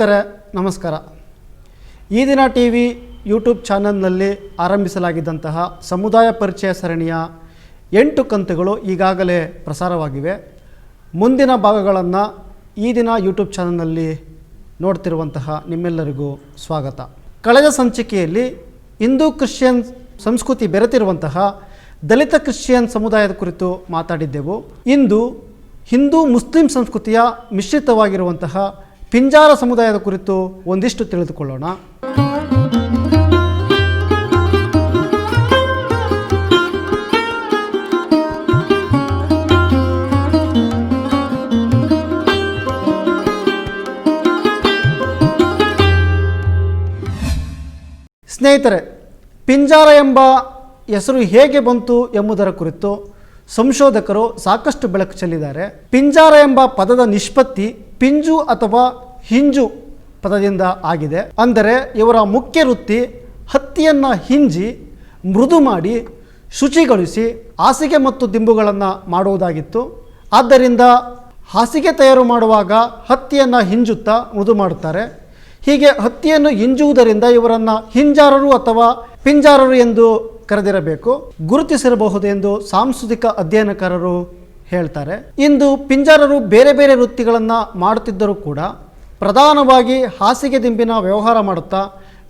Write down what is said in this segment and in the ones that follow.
ಸ್ನೇಹಿತರೆ, ನಮಸ್ಕಾರ. ಈ ದಿನ ಟಿ ವಿ, ಯೂಟ್ಯೂಬ್ ಚಾನಲ್ನಲ್ಲಿ ಆರಂಭಿಸಲಾಗಿದ್ದಂತಹ ಸಮುದಾಯ ಪರಿಚಯ ಸರಣಿಯ ಎಂಟು ಕಂತುಗಳು ಈಗಾಗಲೇ ಪ್ರಸಾರವಾಗಿವೆ. ಮುಂದಿನ ಭಾಗಗಳನ್ನು ಈ ದಿನ ಯೂಟ್ಯೂಬ್ ಚಾನಲ್ನಲ್ಲಿ ನೋಡ್ತಿರುವಂತಹ ನಿಮ್ಮೆಲ್ಲರಿಗೂ ಸ್ವಾಗತ. ಕಳೆದ ಸಂಚಿಕೆಯಲ್ಲಿ ಹಿಂದೂ ಕ್ರಿಶ್ಚಿಯನ್ ಸಂಸ್ಕೃತಿ ಬೆರೆತಿರುವಂತಹ ದಲಿತ ಕ್ರಿಶ್ಚಿಯನ್ ಸಮುದಾಯದ ಕುರಿತು ಮಾತಾಡಿದ್ದೆವು. ಇಂದು ಹಿಂದೂ ಮುಸ್ಲಿಂ ಸಂಸ್ಕೃತಿಯ ಮಿಶ್ರಿತವಾಗಿರುವಂತಹ ಪಿಂಜಾರ ಸಮುದಾಯದ ಕುರಿತು ಒಂದಿಷ್ಟು ತಿಳಿದುಕೊಳ್ಳೋಣ. ಸ್ನೇಹಿತರೆ ಪಿಂಜಾರ ಎಂಬ ಹೆಸರು ಹೇಗೆ ಬಂತು ಎಂಬುದರ ಕುರಿತು ಸಂಶೋಧಕರು ಸಾಕಷ್ಟು ಬೆಳಕು ಚೆಲ್ಲಿದ್ದಾರೆ. ಪಿಂಜಾರ ಎಂಬ ಪದದ ನಿಷ್ಪತ್ತಿ ಪಿಂಜು ಅಥವಾ ಹಿಂಜು ಪದದಿಂದ ಆಗಿದೆ. ಅಂದರೆ ಇವರ ಮುಖ್ಯ ವೃತ್ತಿ ಹತ್ತಿಯನ್ನು ಹಿಂಜಿ, ಮೃದು ಮಾಡಿ, ಶುಚಿಗೊಳಿಸಿ, ಹಾಸಿಗೆ ಮತ್ತು ದಿಂಬುಗಳನ್ನು ಮಾಡುವುದಾಗಿತ್ತು. ಆದ್ದರಿಂದ ಹಾಸಿಗೆ ತಯಾರು ಮಾಡುವಾಗ ಹತ್ತಿಯನ್ನು ಹಿಂಜುತ್ತಾ ಮೃದು ಮಾಡುತ್ತಾರೆ. ಹೀಗೆ ಹತ್ತಿಯನ್ನು ಹಿಂಜುವುದರಿಂದ ಇವರನ್ನು ಹಿಂಜಾರರು ಅಥವಾ ಪಿಂಜಾರರು ಎಂದು ಕರೆದಿರಬೇಕು. ಗುರುತಿಸಿರಬಹುದು ಎಂದು ಸಾಂಸ್ಕೃತಿಕ ಅಧ್ಯಯನಕಾರರು ಹೇಳ್ತಾರೆ. ಇಂದು ಪಿಂಜಾರರು ಬೇರೆ ಬೇರೆ ವೃತ್ತಿಗಳನ್ನು ಮಾಡುತ್ತಿದ್ದರೂ ಕೂಡ ಪ್ರಧಾನವಾಗಿ ಹಾಸಿಗೆ ದಿಂಬಿನ ವ್ಯವಹಾರ ಮಾಡುತ್ತಾ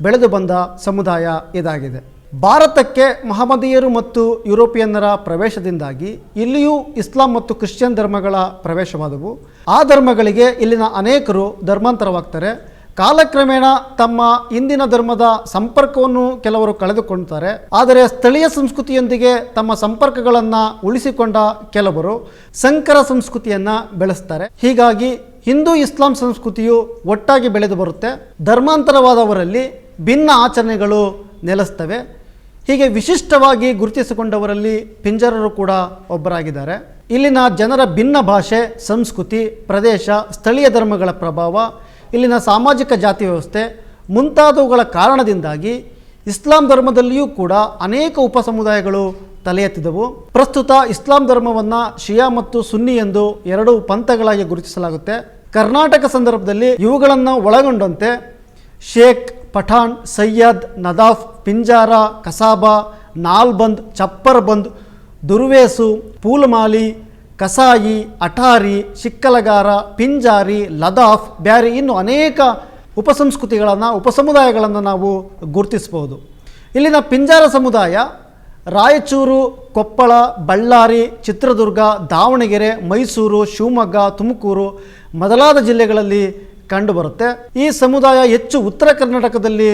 ಬೆಳೆದು ಬಂದ ಸಮುದಾಯ ಇದಾಗಿದೆ. ಭಾರತಕ್ಕೆ ಮಹಮ್ಮದೀಯರು ಮತ್ತು ಯುರೋಪಿಯನ್ನರ ಪ್ರವೇಶದಿಂದಾಗಿ ಇಲ್ಲಿಯೂ ಇಸ್ಲಾಂ ಮತ್ತು ಕ್ರಿಶ್ಚಿಯನ್ ಧರ್ಮಗಳ ಪ್ರವೇಶವಾದವು. ಆ ಧರ್ಮಗಳಿಗೆ ಇಲ್ಲಿನ ಅನೇಕರು ಧರ್ಮಾಂತರವಾಗ್ತಾರೆ. ಕಾಲಕ್ರಮೇಣ ತಮ್ಮ ಇಂದಿನ ಧರ್ಮದ ಸಂಪರ್ಕವನ್ನು ಕೆಲವರು ಕಳೆದುಕೊಳ್ತಾರೆ ಆದರೆ ಸ್ಥಳೀಯ ಸಂಸ್ಕೃತಿಯೊಂದಿಗೆ ತಮ್ಮ ಸಂಪರ್ಕಗಳನ್ನು ಉಳಿಸಿಕೊಂಡ ಕೆಲವರು ಸಂಕರ ಸಂಸ್ಕೃತಿಯನ್ನು ಬೆಳೆಸ್ತಾರೆ. ಹೀಗಾಗಿ ಹಿಂದೂ ಇಸ್ಲಾಂ ಸಂಸ್ಕೃತಿಯು ಒಟ್ಟಾಗಿ ಬೆಳೆದು ಬರುತ್ತೆ. ಧರ್ಮಾಂತರವಾದವರಲ್ಲಿ ಭಿನ್ನ ಆಚರಣೆಗಳು ನೆಲೆಸ್ತವೆ. ಹೀಗೆ ವಿಶಿಷ್ಟವಾಗಿ ಗುರುತಿಸಿಕೊಂಡವರಲ್ಲಿ ಪಿಂಜರರು ಕೂಡ ಒಬ್ಬರಾಗಿದ್ದಾರೆ. ಇಲ್ಲಿನ ಜನರ ಭಿನ್ನ ಭಾಷೆ, ಸಂಸ್ಕೃತಿ, ಪ್ರದೇಶ, ಸ್ಥಳೀಯ ಧರ್ಮಗಳ ಪ್ರಭಾವ ಇಲ್ಲಿನ ಸಾಮಾಜಿಕ ಜಾತಿ ವ್ಯವಸ್ಥೆ ಮುಂತಾದವುಗಳ ಕಾರಣದಿಂದಾಗಿ ಇಸ್ಲಾಂ ಧರ್ಮದಲ್ಲಿಯೂ ಕೂಡ ಅನೇಕ ಉಪಸಮುದಾಯಗಳು ತಲೆ ಎತ್ತಿದವು ಪ್ರಸ್ತುತ ಇಸ್ಲಾಂ ಧರ್ಮವನ್ನು ಶಿಯಾ ಮತ್ತು ಸುನ್ನಿ ಎಂದು ಎರಡು ಪಂಥಗಳಾಗಿ ಗುರುತಿಸಲಾಗುತ್ತೆ. ಕರ್ನಾಟಕ ಸಂದರ್ಭದಲ್ಲಿ ಇವುಗಳನ್ನು ಒಳಗೊಂಡಂತೆ ಶೇಖ್ ಪಠಾಣ್ ಸಯ್ಯದ್ ನದಾಫ್, ಪಿಂಜಾರ, ಕಸಾಬಾ, ನಾಲ್ಬಂದ್, ಚಪ್ಪರ್ಬಂದ್, ದುರ್ವೇಸು, ಪೂಲ್ಮಾಲಿ ಕಸಾಯಿ, ಅಠಾರಿ, ಶಿಕ್ಕಲಗಾರ, ಪಿಂಜಾರಿ, ಲದಾಫ್ ಬ್ಯಾರಿ ಇನ್ನು ಅನೇಕ ಉಪಸಂಸ್ಕೃತಿಗಳನ್ನು, ಉಪಸಮುದಾಯಗಳನ್ನು ನಾವು ಗುರುತಿಸ್ಬೋದು. ಇಲ್ಲಿನ ಪಿಂಜಾರ ಸಮುದಾಯ ರಾಯಚೂರು, ಕೊಪ್ಪಳ, ಬಳ್ಳಾರಿ, ಚಿತ್ರದುರ್ಗ, ದಾವಣಗೆರೆ, ಮೈಸೂರು, ಶಿವಮೊಗ್ಗ, ತುಮಕೂರು ಮೊದಲಾದ ಜಿಲ್ಲೆಗಳಲ್ಲಿ ಕಂಡುಬರುತ್ತೆ. ಈ ಸಮುದಾಯ ಹೆಚ್ಚು ಉತ್ತರ ಕರ್ನಾಟಕದಲ್ಲಿ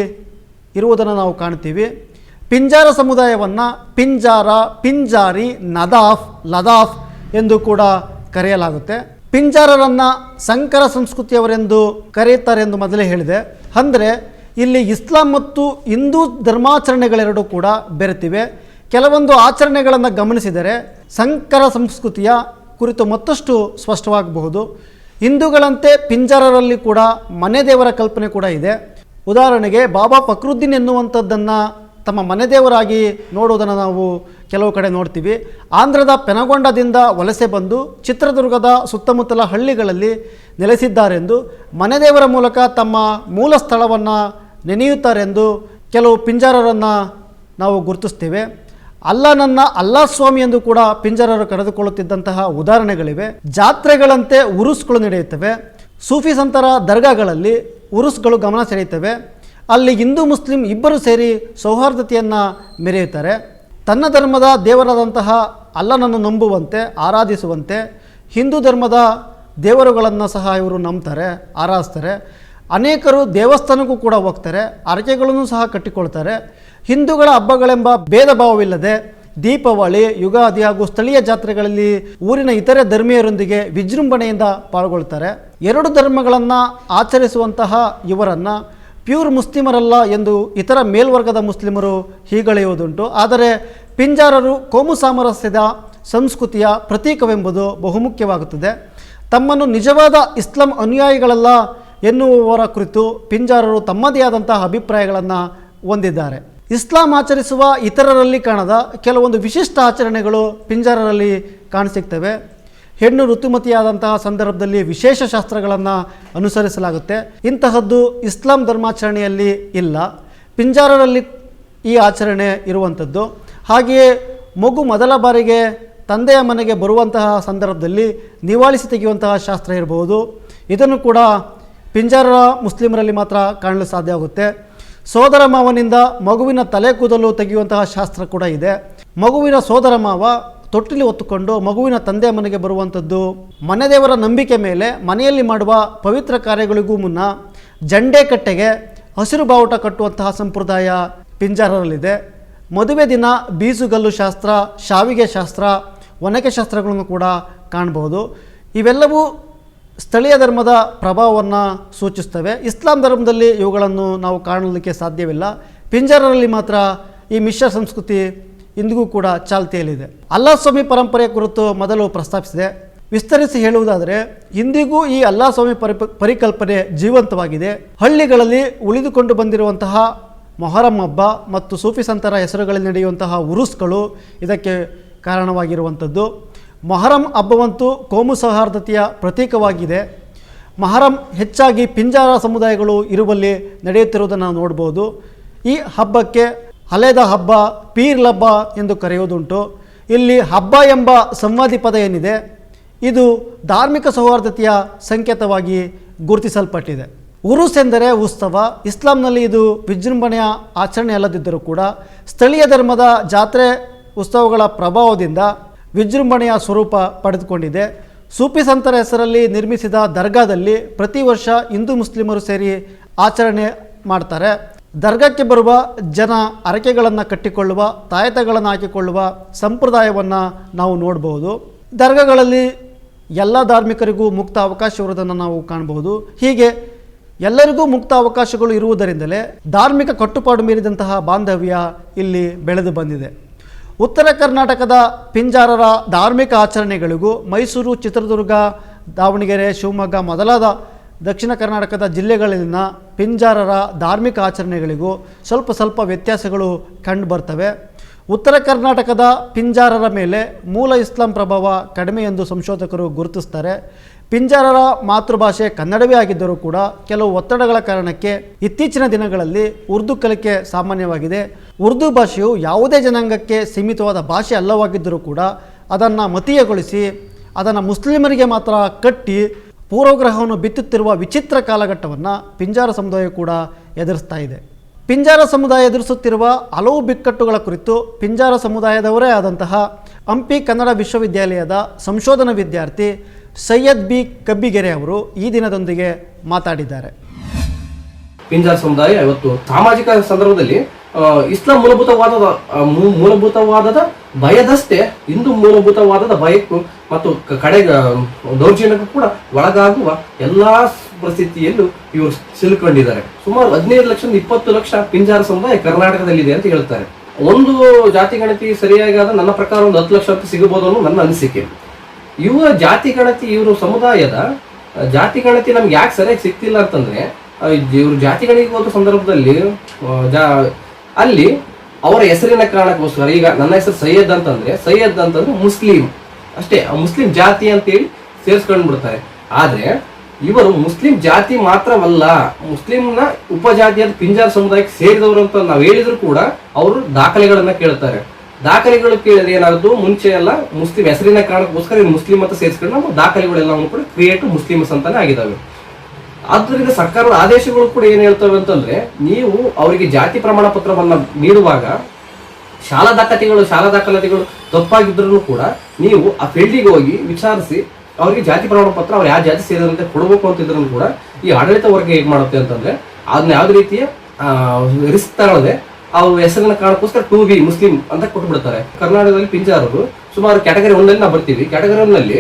ಇರುವುದನ್ನು ನಾವು ಕಾಣ್ತೀವಿ. ಪಿಂಜಾರ ಸಮುದಾಯವನ್ನು ಪಿಂಜಾರ, ಪಿಂಜಾರಿ, ನದಾಫ್, ಲದಾಫ್ ಎಂದು ಕೂಡ ಕರೆಯಲಾಗುತ್ತೆ. ಪಿಂಜಾರರನ್ನು ಸಂಕರ ಸಂಸ್ಕೃತಿಯವರೆಂದು ಕರೆಯುತ್ತಾರೆ ಎಂದು ಮೊದಲೇ ಹೇಳಿದೆ. ಅಂದರೆ ಇಲ್ಲಿ ಇಸ್ಲಾಂ ಮತ್ತು ಹಿಂದೂ ಧರ್ಮಾಚರಣೆಗಳೆರಡೂ ಕೂಡ ಬೆರೆತಿವೆ. ಕೆಲವೊಂದು ಆಚರಣೆಗಳನ್ನು ಗಮನಿಸಿದರೆ ಸಂಕರ ಸಂಸ್ಕೃತಿಯ ಕುರಿತು ಮತ್ತಷ್ಟು ಸ್ಪಷ್ಟವಾಗಬಹುದು. ಹಿಂದೂಗಳಂತೆ ಪಿಂಜಾರರಲ್ಲಿ ಕೂಡ ಮನೆ ದೇವರ ಕಲ್ಪನೆ ಕೂಡ ಇದೆ. ಉದಾಹರಣೆಗೆ ಬಾಬಾ ಫಕ್ರುದ್ದೀನ್ ಎನ್ನುವಂಥದ್ದನ್ನು ತಮ್ಮ ಮನೆ ದೇವರಾಗಿ ನೋಡುವುದನ್ನು ನಾವು ಕೆಲವು ಕಡೆ ನೋಡ್ತೀವಿ. ಆಂಧ್ರದ ಪೆನಗೊಂಡದಿಂದ ವಲಸೆ ಬಂದು ಚಿತ್ರದುರ್ಗದ ಸುತ್ತಮುತ್ತಲ ಹಳ್ಳಿಗಳಲ್ಲಿ ನೆಲೆಸಿದ್ದಾರೆಂದು, ಮನೆದೇವರ ಮೂಲಕ ತಮ್ಮ ಮೂಲ ಸ್ಥಳವನ್ನು ನೆನೆಯುತ್ತಾರೆಂದು ಕೆಲವು ಪಿಂಜಾರರನ್ನು ನಾವು ಗುರುತಿಸ್ತೇವೆ. ಅಲ್ಲನನ್ನ ಅಲ್ಲಾ ಸ್ವಾಮಿ ಎಂದು ಕೂಡ ಪಿಂಜರರು ಕರೆದುಕೊಳ್ಳುತ್ತಿದ್ದಂತಹ ಉದಾಹರಣೆಗಳಿವೆ. ಜಾತ್ರೆಗಳಂತೆ ಉರುಸ್ಗಳು ನಡೆಯುತ್ತವೆ. ಸೂಫಿ ಸಂತರ ದರ್ಗಾಗಳಲ್ಲಿ ಉರುಸ್ಗಳು ಗಮನ ಸೆಳೆಯುತ್ತವೆ. ಅಲ್ಲಿ ಹಿಂದೂ ಮುಸ್ಲಿಂ ಇಬ್ಬರು ಸೇರಿ ಸೌಹಾರ್ದತೆಯನ್ನು ಮೆರೆಯುತ್ತಾರೆ. ತನ್ನ ಧರ್ಮದ ದೇವರಾದಂತಹ ಅಲ್ಲನನ್ನು ನಂಬುವಂತೆ, ಆರಾಧಿಸುವಂತೆ ಹಿಂದೂ ಧರ್ಮದ ದೇವರುಗಳನ್ನು ಸಹ ಇವರು ನಂಬ್ತಾರೆ, ಆರಾಧಿಸ್ತಾರೆ. ಅನೇಕರು ದೇವಸ್ಥಾನಕ್ಕೂ ಕೂಡ ಹೋಗ್ತಾರೆ, ಅರಕೆಗಳನ್ನು ಸಹ ಕಟ್ಟಿಕೊಳ್ತಾರೆ. ಹಿಂದೂಗಳ ಹಬ್ಬಗಳೆಂಬ ಭೇದ ಭಾವವಿಲ್ಲದೆ ದೀಪಾವಳಿ, ಯುಗಾದಿ ಹಾಗೂ ಸ್ಥಳೀಯ ಜಾತ್ರೆಗಳಲ್ಲಿ ಊರಿನ ಇತರೆ ಧರ್ಮೀಯರೊಂದಿಗೆ ವಿಜೃಂಭಣೆಯಿಂದ ಪಾಲ್ಗೊಳ್ತಾರೆ. ಎರಡು ಧರ್ಮಗಳನ್ನು ಆಚರಿಸುವಂತಹ ಇವರನ್ನು ಪ್ಯೂರ್ ಮುಸ್ಲಿಮರಲ್ಲ ಎಂದು ಇತರ ಮೇಲ್ವರ್ಗದ ಮುಸ್ಲಿಮರು ಹೀಗಳೆಯುವುದುಂಟು. ಆದರೆ ಪಿಂಜಾರರು ಕೋಮು ಸಾಮರಸ್ಯದ ಸಂಸ್ಕೃತಿಯ ಪ್ರತೀಕವೆಂಬುದು ಬಹುಮುಖ್ಯವಾಗುತ್ತದೆ. ತಮ್ಮನ್ನು ನಿಜವಾದ ಇಸ್ಲಾಂ ಅನುಯಾಯಿಗಳಲ್ಲ ಎನ್ನುವವರ ಕುರಿತು ಪಿಂಜಾರರು ತಮ್ಮದೇ ಆದಂತಹ ಅಭಿಪ್ರಾಯಗಳನ್ನು ಹೊಂದಿದ್ದಾರೆ. ಇಸ್ಲಾಂ ಆಚರಿಸುವ ಇತರರಲ್ಲಿ ಕಾಣದ ಕೆಲವೊಂದು ವಿಶಿಷ್ಟ ಆಚರಣೆಗಳು ಪಿಂಜಾರರಲ್ಲಿ ಕಾಣಸಿಗ್ತವೆ. ಹೆಣ್ಣು ಋತುಮತಿಯಾದಂತಹ ಸಂದರ್ಭದಲ್ಲಿ ವಿಶೇಷ ಶಾಸ್ತ್ರಗಳನ್ನು ಅನುಸರಿಸಲಾಗುತ್ತೆ. ಇಂತಹದ್ದು ಇಸ್ಲಾಂ ಧರ್ಮಾಚರಣೆಯಲ್ಲಿ ಇಲ್ಲ. ಪಿಂಜಾರರಲ್ಲಿ ಈ ಆಚರಣೆ ಇರುವಂಥದ್ದು ಹಾಗೆಯೇ ಮಗು ಮೊದಲ ಬಾರಿಗೆ ತಂದೆಯ ಮನೆಗೆ ಬರುವಂತಹ ಸಂದರ್ಭದಲ್ಲಿ ನಿವಾಳಿಸಿ ತೆಗೆಯುವಂತಹ ಶಾಸ್ತ್ರ ಇರಬಹುದು. ಇದನ್ನು ಕೂಡ ಪಿಂಜಾರ ಮುಸ್ಲಿಮರಲ್ಲಿ ಮಾತ್ರ ಕಾಣಲು ಸಾಧ್ಯ ಆಗುತ್ತೆ. ಸೋದರ ಮಾವನಿಂದ ಮಗುವಿನ ತಲೆ ಕೂದಲು ತೆಗೆಯುವಂತಹ ಶಾಸ್ತ್ರ ಕೂಡ ಇದೆ. ಮಗುವಿನ ಸೋದರ ಮಾವ ತೊಟ್ಟಿಲಿ ಹೊತ್ತುಕೊಂಡು ಮಗುವಿನ ತಂದೆ ಮನೆಗೆ ಬರುವಂಥದ್ದು, ಮನೆದೇವರ ನಂಬಿಕೆ ಮೇಲೆ ಮನೆಯಲ್ಲಿ ಮಾಡುವ ಪವಿತ್ರ ಕಾರ್ಯಗಳಿಗೂ ಮುನ್ನ ಜಂಡೆ ಕಟ್ಟೆಗೆ ಹಸಿರು ಬಾವುಟ ಕಟ್ಟುವಂತಹ ಸಂಪ್ರದಾಯ ಪಿಂಜಾರರಲ್ಲಿದೆ. ಮದುವೆ ದಿನ ಬೀಸುಗಲ್ಲು ಶಾಸ್ತ್ರ, ಶಾವಿಗೆ ಶಾಸ್ತ್ರ, ಒನಕೆ ಶಾಸ್ತ್ರಗಳನ್ನು ಕೂಡ ಕಾಣಬಹುದು. ಇವೆಲ್ಲವೂ ಸ್ಥಳೀಯ ಧರ್ಮದ ಪ್ರಭಾವವನ್ನು ಸೂಚಿಸ್ತವೆ ಇಸ್ಲಾಂ ಧರ್ಮದಲ್ಲಿ ಇವುಗಳನ್ನು ನಾವು ಕಾಣಲಿಕ್ಕೆ ಸಾಧ್ಯವಿಲ್ಲ. ಪಿಂಜಾರರಲ್ಲಿ ಮಾತ್ರ ಈ ಮಿಶ್ರ ಸಂಸ್ಕೃತಿ ಇಂದಿಗೂ ಕೂಡ ಚಾಲ್ತಿಯಲ್ಲಿದೆ. ಅಲ್ಲಾ ಸ್ವಾಮಿ ಪರಂಪರೆಯ ಕುರಿತು ಮೊದಲು ಪ್ರಸ್ತಾಪಿಸಿದೆ. ವಿಸ್ತರಿಸಿ ಹೇಳುವುದಾದರೆ, ಇಂದಿಗೂ ಈ ಅಲ್ಲಾ ಸ್ವಾಮಿ ಪರಿ ಪರಿಕಲ್ಪನೆ ಜೀವಂತವಾಗಿದೆ. ಹಳ್ಳಿಗಳಲ್ಲಿ ಉಳಿದುಕೊಂಡು ಬಂದಿರುವಂತಹ ಮೊಹರಂ ಹಬ್ಬ ಮತ್ತು ಸೂಫಿ ಸಂತರ ಹೆಸರುಗಳಲ್ಲಿ ನಡೆಯುವಂತಹ ಉರುಸ್ಗಳು ಇದಕ್ಕೆ ಕಾರಣವಾಗಿರುವಂಥದ್ದು. ಮೊಹರಂ ಹಬ್ಬವಂತೂ ಕೋಮು ಸೌಹಾರ್ದತೆಯ ಪ್ರತೀಕವಾಗಿದೆ. ಮೊಹರಂ ಹೆಚ್ಚಾಗಿ ಪಿಂಜಾರ ಸಮುದಾಯಗಳು ಇರುವಲ್ಲಿ ನಡೆಯುತ್ತಿರುವುದನ್ನು ನೋಡ್ಬೋದು. ಈ ಹಬ್ಬಕ್ಕೆ ಹಳೆದ ಹಬ್ಬ, ಪೀರ್ ಹಬ್ಬ ಎಂದು ಕರೆಯುವುದುಂಟು. ಇಲ್ಲಿ ಹಬ್ಬ ಎಂಬ ಸಂವಾದಿ ಪದ ಏನಿದೆ? ಇದು ಧಾರ್ಮಿಕ ಸೌಹಾರ್ದತೆಯ ಸಂಕೇತವಾಗಿ ಗುರುತಿಸಲ್ಪಟ್ಟಿದೆ. ಉರುಸ್ ಎಂದರೆ ಉತ್ಸವ. ಇಸ್ಲಾಂನಲ್ಲಿ ಇದು ವಿಜೃಂಭಣೆಯ ಆಚರಣೆ ಅಲ್ಲದಿದ್ದರೂ ಕೂಡ ಸ್ಥಳೀಯ ಧರ್ಮದ ಜಾತ್ರೆ ಉತ್ಸವಗಳ ಪ್ರಭಾವದಿಂದ ವಿಜೃಂಭಣೆಯ ಸ್ವರೂಪ ಪಡೆದುಕೊಂಡಿದೆ. ಸೂಫಿ ಸಂತರ ಹೆಸರಲ್ಲಿ ನಿರ್ಮಿಸಿದ ದರ್ಗಾದಲ್ಲಿ ಪ್ರತಿ ವರ್ಷ ಹಿಂದೂ ಮುಸ್ಲಿಮರು ಸೇರಿ ಆಚರಣೆ ಮಾಡ್ತಾರೆ. ದರ್ಗಾಕ್ಕೆ ಬರುವ ಜನ ಅರಕೆಗಳನ್ನು ಕಟ್ಟಿಕೊಳ್ಳುವ ತಾಯತಗಳನ್ನು ಹಾಕಿಕೊಳ್ಳುವ ಸಂಪ್ರದಾಯವನ್ನು ನಾವು ನೋಡಬಹುದು. ದರ್ಗಗಳಲ್ಲಿ ಎಲ್ಲ ಧಾರ್ಮಿಕರಿಗೂ ಮುಕ್ತ ಅವಕಾಶ ಇರುವುದನ್ನು ನಾವು ಕಾಣಬಹುದು. ಹೀಗೆ ಎಲ್ಲರಿಗೂ ಮುಕ್ತ ಅವಕಾಶಗಳು ಇರುವುದರಿಂದಲೇ ಧಾರ್ಮಿಕ ಕಟ್ಟುಪಾಡು ಮೀರಿದಂತಹ ಬಾಂಧವ್ಯ ಇಲ್ಲಿ ಬೆಳೆದು ಬಂದಿದೆ. ಉತ್ತರ ಕರ್ನಾಟಕದ ಪಿಂಜಾರರ ಧಾರ್ಮಿಕ ಆಚರಣೆಗಳಿಗೂ ಮೈಸೂರು ಚಿತ್ರದುರ್ಗ, ದಾವಣಗೆರೆ, ಶಿವಮೊಗ್ಗ ಮೊದಲಾದ ದಕ್ಷಿಣ ಕರ್ನಾಟಕದ ಜಿಲ್ಲೆಗಳಲ್ಲಿನ ಪಿಂಜಾರರ ಧಾರ್ಮಿಕ ಆಚರಣೆಗಳಿಗೂ ಸ್ವಲ್ಪ ಸ್ವಲ್ಪ ವ್ಯತ್ಯಾಸಗಳು ಕಂಡು ಬರ್ತವೆ. ಉತ್ತರ ಕರ್ನಾಟಕದ ಪಿಂಜಾರರ ಮೇಲೆ ಮೂಲ ಇಸ್ಲಾಂ ಪ್ರಭಾವ ಕಡಿಮೆ ಎಂದು ಸಂಶೋಧಕರು ಗುರುತಿಸ್ತಾರೆ. ಪಿಂಜಾರರ ಮಾತೃಭಾಷೆ ಕನ್ನಡವೇ ಆಗಿದ್ದರೂ ಕೂಡ ಕೆಲವು ಒತ್ತಡಗಳ ಕಾರಣಕ್ಕೆ ಇತ್ತೀಚಿನ ದಿನಗಳಲ್ಲಿ ಉರ್ದು ಕಲಿಕೆ ಸಾಮಾನ್ಯವಾಗಿದೆ. ಉರ್ದು ಭಾಷೆಯು ಯಾವುದೇ ಜನಾಂಗಕ್ಕೆ ಸೀಮಿತವಾದ ಭಾಷೆ ಅಲ್ಲವಾಗಿದ್ದರೂ ಕೂಡ ಅದನ್ನು ಮತೀಯಗೊಳಿಸಿ ಅದನ್ನು ಮುಸ್ಲಿಮರಿಗೆ ಮಾತ್ರ ಕಟ್ಟಿ ಪೂರ್ವಗ್ರಹವನ್ನು ಬಿತ್ತುತ್ತಿರುವ ವಿಚಿತ್ರ ಕಾಲಘಟ್ಟವನ್ನು ಪಿಂಜಾರ ಸಮುದಾಯ ಕೂಡ ಎದುರಿಸ್ತಾ ಇದೆ. ಪಿಂಜಾರ ಸಮುದಾಯ ಎದುರಿಸುತ್ತಿರುವ ಹಲವು ಬಿಕ್ಕಟ್ಟುಗಳ ಕುರಿತು ಪಿಂಜಾರ ಸಮುದಾಯದವರೇ ಆದಂತಹ ಹಂಪಿ ಕನ್ನಡ ವಿಶ್ವವಿದ್ಯಾಲಯದ ಸಂಶೋಧನಾ ವಿದ್ಯಾರ್ಥಿ ಸೈಯದ್ ಬಿ ಕಬ್ಬಿಗೆರೆ ಅವರು ಈ ದಿನದೊಂದಿಗೆ ಮಾತಾಡಿದ್ದಾರೆ. ಪಿಂಜಾರ ಸಮುದಾಯ ಇವತ್ತು ಸಾಮಾಜಿಕ ಸಂದರ್ಭದಲ್ಲಿ ಇಸ್ಲಾಂ ಮೂಲಭೂತವಾದ ಮೂಲಭೂತವಾದದ ಭಯದಷ್ಟೇ ಇಂದು ಮೂಲಭೂತವಾದ ಭಯಕ್ಕೂ ಮತ್ತು ಕಡೆ ದೌರ್ಜನ್ಯಕ್ಕೂ ಕೂಡ ಒಳಗಾಗುವ ಎಲ್ಲಾ ಪರಿಸ್ಥಿತಿಯಲ್ಲೂ ಇವರು ಸಿಲುಕೊಂಡಿದ್ದಾರೆ. ಸುಮಾರು ಹದಿನೈದು ಲಕ್ಷದಿಂದ ಇಪ್ಪತ್ತು ಲಕ್ಷ ಪಿಂಜಾರ ಸಮುದಾಯ ಕರ್ನಾಟಕದಲ್ಲಿದೆ ಅಂತ ಹೇಳ್ತಾರೆ. ಒಂದು ಜಾತಿ ಗಣತಿ ಸರಿಯಾಗಿ ಆದ ನನ್ನ ಪ್ರಕಾರ ಒಂದು ಹತ್ತು ಲಕ್ಷ ಸಿಗಬಹುದು ಅನ್ನೋ ನನ್ನ ಅನಿಸಿಕೆ. ಇವರ ಜಾತಿ ಗಣತಿ, ಇವರು ಸಮುದಾಯದ ಜಾತಿ ಗಣತಿ ನಮ್ಗೆ ಯಾಕೆ ಸರಿಯಾಗಿ ಸಿಗ್ತಿಲ್ಲ ಅಂತಂದ್ರೆ ಇವರು ಜಾತಿ ಹೋದ ಸಂದರ್ಭದಲ್ಲಿ ಅಲ್ಲಿ ಅವರ ಹೆಸರಿನ ಕಾರಣಕ್ಕೋಸ್ಕರ, ಈಗ ನನ್ನ ಹೆಸರು ಸೈಯದ್ ಅಂತಂದ್ರೆ ಸೈಯದ್ ಅಂತಂದ್ರೆ ಮುಸ್ಲಿಂ. ಅಷ್ಟೇ ಮುಸ್ಲಿಂ ಜಾತಿ ಅಂತೇಳಿ ಸೇರಿಸ್ಕೊಂಡು ಬಿಡ್ತಾರೆ ಆದ್ರೆ, ಇವರು ಮುಸ್ಲಿಂ ಜಾತಿ ಮಾತ್ರವಲ್ಲ, ಮುಸ್ಲಿಂನ ಉಪಜಾತಿಯಾದ ಪಿಂಜಾರ್ ಸಮುದಾಯಕ್ಕೆ ಸೇರಿದವರು ಅಂತ ನಾವು ಹೇಳಿದ್ರು ಕೂಡ ಅವರು ದಾಖಲೆಗಳನ್ನ ಕೇಳ್ತಾರೆ. ದಾಖಲೆಗಳು ಕೇಳಿದ್ರೆ ಏನಾದ್ರು ಮುಂಚೆ ಎಲ್ಲ ಮುಸ್ಲಿಂ ಹೆಸರಿನ ಕಾರಣಕ್ಕೋಸ್ಕರ ಮುಸ್ಲಿಂ ಅಂತ ಸೇರಿಸ್ಕೊಂಡು ನಮ್ಮ ದಾಖಲೆಗಳೆಲ್ಲವನ್ನು ಕೂಡ ಕ್ರಿಯೇಟ್ ಮುಸ್ಲಿಮ್ಸ್ ಅಂತಾನೆ ಆಗಿದಾವೆ ಆದ್ದರಿಂದ ಸರ್ಕಾರದ ಆದೇಶಗಳು ಕೂಡ ಏನು ಹೇಳ್ತವೆ ಅಂತಂದ್ರೆ, ನೀವು ಅವರಿಗೆ ಜಾತಿ ಪ್ರಮಾಣ ಪತ್ರವನ್ನು ನೀಡುವಾಗ ಶಾಲಾ ದಾಖಲೆಗಳು, ಶಾಲಾ ದಾಖಲಾತಿಗಳು ತಪ್ಪಾಗಿದ್ರು ಕೂಡ ನೀವು ಆ ಫೀಲ್ಡಿಗೆ ಹೋಗಿ ವಿಚಾರಿಸಿ ಅವರಿಗೆ ಜಾತಿ ಪ್ರಮಾಣ ಪತ್ರ ಅವ್ರು ಯಾವ ಜಾತಿ ಸೇರಿದಂತೆ ಕೊಡಬೇಕು ಅಂತಿದ್ರು ಕೂಡ ಈ ಆಡಳಿತ ವರ್ಗ ಹೇಗೆ ಮಾಡುತ್ತೆ ಅಂತಂದ್ರೆ, ಅದನ್ನ ಯಾವ್ದು ರೀತಿಯ ರಿಸ್ಕ್ ತಗೊಳ್ಳದೆ ಅವ್ರ ಹೆಸರಿನ ಕಾರಣಕ್ಕೋಸ್ಕರ ಟೂ ಬಿ ಮುಸ್ಲಿಂ ಅಂತ ಕೊಟ್ಬಿಡ್ತಾರೆ. ಕರ್ನಾಟಕದಲ್ಲಿ ಪಿಂಜಾರರು ಸುಮಾರು ಕ್ಯಾಟಗರಿ ಒಂದಲ್ಲಿ ನಾವು ಬರ್ತೀವಿ. ಕ್ಯಾಟಗರಿ ಒಂದಲ್ಲಿ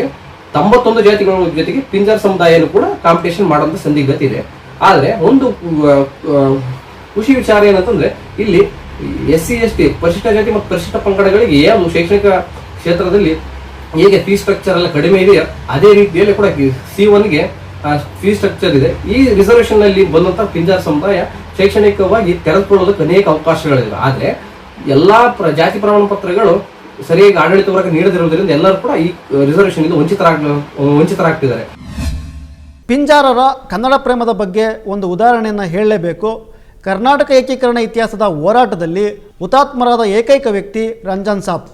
ತೊಂಬತ್ತೊಂದು ಜಾತಿಗಳ ಜೊತೆಗೆ ಪಿಂಜರ್ ಸಮುದಾಯನು ಕೂಡ ಕಾಂಪಿಟೇಷನ್ ಮಾಡುವಂತ ಸಂದಿಗ್ಧತೆ ಇದೆ. ಆದ್ರೆ ಒಂದು ಖುಷಿ ವಿಚಾರ ಏನಂತಂದ್ರೆ ಇಲ್ಲಿ ಎಸ್ ಸಿ ಎಸ್ ಟಿ ಪರಿಶಿಷ್ಟ ಜಾತಿ ಮತ್ತು ಪರಿಶಿಷ್ಟ ಪಂಗಡಗಳಿಗೆ ಯಾವುದು ಶೈಕ್ಷಣಿಕ ಕ್ಷೇತ್ರದಲ್ಲಿ ಹೇಗೆ ಫೀಸ್ ಸ್ಟ್ರಕ್ಚರ್ ಎಲ್ಲ ಕಡಿಮೆ ಇದೆಯೋ ಅದೇ ರೀತಿಯಲ್ಲಿ ಕೂಡ ಸಿ ಒನ್ಗೆ ಫೀಸ್ ಸ್ಟ್ರಕ್ಚರ್ ಇದೆ. ಈ ರಿಸರ್ವೇಷನ್ನಲ್ಲಿ ಬಂದಂತ ಪಿಂಜಾರ್ ಸಮುದಾಯ ಶೈಕ್ಷಣಿಕವಾಗಿ ತೆರೆದುಕೊಳ್ಳೋದಕ್ಕೆ ಅನೇಕ ಅವಕಾಶಗಳಿವೆ. ಆದ್ರೆ ಎಲ್ಲಾ ಜಾತಿ ಪ್ರಮಾಣ ಪತ್ರಗಳು ಸರಿಯಾಗಿ ಆಡಳಿತ ವರ್ಗ ನೀಡದಿರುವುದರಿಂದ ಎಲ್ಲರೂ ಕೂಡ ಈ ರಿಸರ್ವೇಶನ್ ವಂಚಿತರಾಗ್ತಿದ್ದಾರೆ. ಪಿಂಜಾರರ ಕನ್ನಡ ಪ್ರೇಮದ ಬಗ್ಗೆ ಒಂದು ಉದಾಹರಣೆಯನ್ನು ಹೇಳಲೇಬೇಕು. ಕರ್ನಾಟಕ ಏಕೀಕರಣ ಇತಿಹಾಸದ ಹೋರಾಟದಲ್ಲಿ ಹುತಾತ್ಮರಾದ ಏಕೈಕ ವ್ಯಕ್ತಿ ರಂಜನ್ ಸಾಬ್.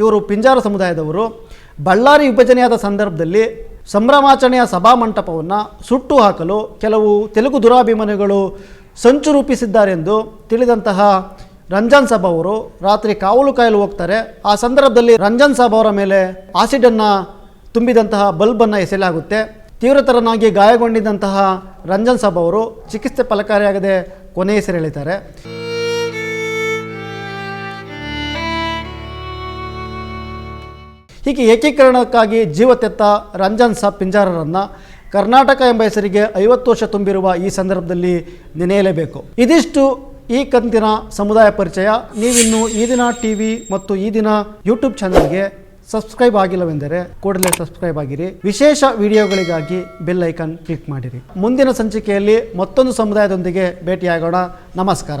ಇವರು ಪಿಂಜಾರ ಸಮುದಾಯದವರು. ಬಳ್ಳಾರಿ ವಿಭಜನೆಯಾದ ಸಂದರ್ಭದಲ್ಲಿ ಸಂಭ್ರಮಾಚರಣೆಯ ಸಭಾಮಂಟಪವನ್ನು ಸುಟ್ಟು ಹಾಕಲು ಕೆಲವು ತೆಲುಗು ದುರಾಭಿಮಾನಿಗಳು ಸಂಚು ರೂಪಿಸಿದ್ದಾರೆಂದು ತಿಳಿದಂತಹ ರಂಜಾನ್ ಸಾಬ್ ಅವರು ರಾತ್ರಿ ಕಾವಲು ಕಾಯಲು ಹೋಗ್ತಾರೆ. ಆ ಸಂದರ್ಭದಲ್ಲಿ ರಂಜಾನ್ ಸಾಬ್ ಅವರ ಮೇಲೆ ಆಸಿಡನ್ನು ತುಂಬಿದಂತಹ ಬಲ್ಬನ್ನು ಎಸೆಯಲಾಗುತ್ತೆ. ತೀವ್ರತರನಾಗಿ ಗಾಯಗೊಂಡಿದ್ದಂತಹ ರಂಜನ್ ಸಾಬ್ ಅವರು ಚಿಕಿತ್ಸೆ ಫಲಕಾರಿಯಾಗದೆ ಕೊನೆಯುಸಿರೆಳಿತಾರೆ ಹೀಗೆ ಏಕೀಕರಣಕ್ಕಾಗಿ ಜೀವ ತೆತ್ತ ರಂಜನ್ ಸಾಬ್ ಪಿಂಜಾರರನ್ನು ಕರ್ನಾಟಕ ಎಂಬ ಹೆಸರಿಗೆ ಐವತ್ತು ವರ್ಷ ತುಂಬಿರುವ ಈ ಸಂದರ್ಭದಲ್ಲಿ ನೆನೆಯಲೇಬೇಕು. ಇದಿಷ್ಟು ಈ ಕಂತಿನ ಸಮುದಾಯ ಪರಿಚಯ. ನೀವಿನ್ನು ಈ ದಿನ ಟಿ ವಿ ಮತ್ತು ಈ ದಿನ ಯೂಟ್ಯೂಬ್ ಚಾನಲ್ಗೆ ಸಬ್ಸ್ಕ್ರೈಬ್ ಆಗಿಲ್ಲವೆಂದರೆ ಕೂಡಲೇ ಸಬ್ಸ್ಕ್ರೈಬ್ ಆಗಿರಿ. ವಿಶೇಷ ವಿಡಿಯೋಗಳಿಗಾಗಿ ಬೆಲ್ ಐಕಾನ್ ಕ್ಲಿಕ್ ಮಾಡಿರಿ. ಮುಂದಿನ ಸಂಚಿಕೆಯಲ್ಲಿ ಮತ್ತೊಂದು ಸಮುದಾಯದೊಂದಿಗೆ ಭೇಟಿಯಾಗೋಣ. ನಮಸ್ಕಾರ.